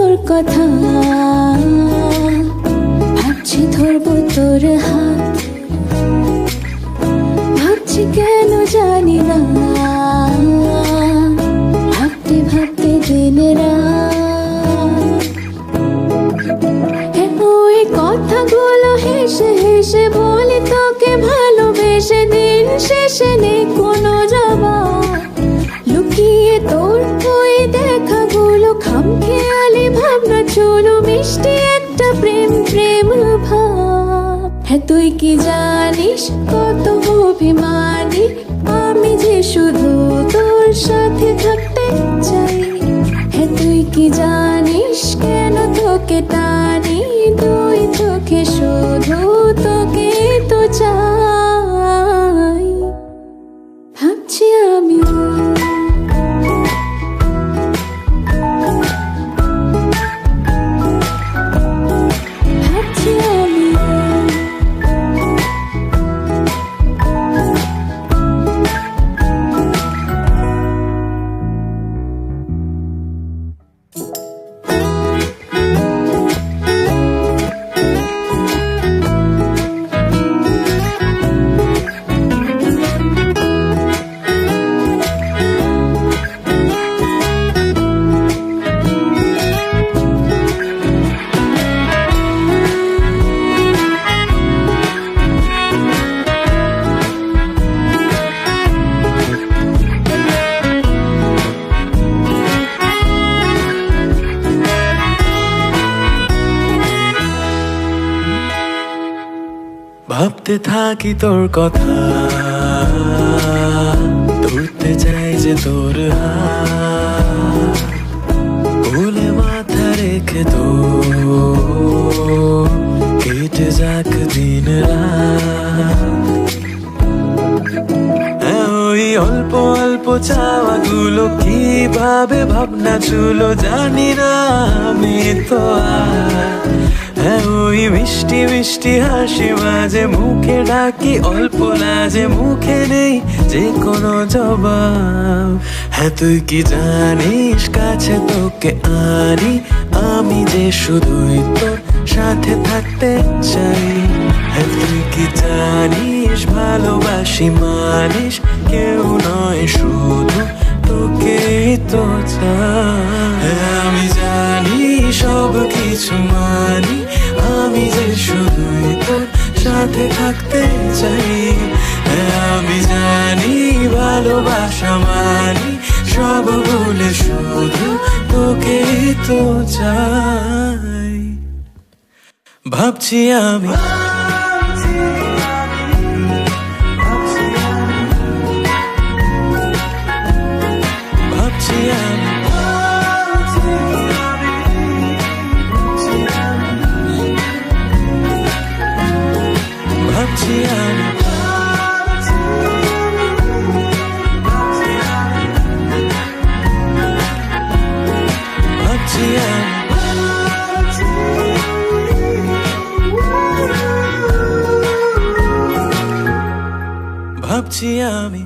কথা। ভাবছি ধরবো তোর হাত। ভাবছি কেন জানি না। ভাবতে ভাবতে দিন ওই কথাগুলো হেসে হেসে বলি, তোকে ভালোবেসে দিন শেষে নেই কোনো জবাব। হ্যাঁ তুই কি জানিস কত অভিমানী? আমি যে শুধু তোর সাথে থাকতে চাই। হ্যাঁ তুই কি জানিস কেন তোকে টানি? তুই চোখে শুধু তোকে তো চাই। ভাবতে থাকি তোর কথা। ধরতে চাই যে তোর কোলে মাথা রেখে তো কেটে যাক দিন ওই অল্প অল্প চাওয়াগুলো কীভাবে ভাবনা ছিল জানি না আমি তো আর। ওই মিষ্টি মিষ্টি হাসি মাঝে মুখে ডাকি অল্প লাজে মুখে নেই যে কোনো জবাব। হ্যাঁ তুই কি জানিস কাছে তোকে আনি আমি যে শুধুই তোর সাথে থাকতে চাই। হ্যাঁ তুই কি জানিস ভালোবাসি মানিস কেউ নয় শুধু তোকে তো চাই। হ্যাঁ, আমি জানি সব কিছু মানি আমি যে শুধুই তোর সাথে থাকতে চাই। হ্যাঁ, আমি জানি ভালোবাসা মানি সব বলে শুধু তোকে তো চাই। ভাবছি আমি ভাবছি আমি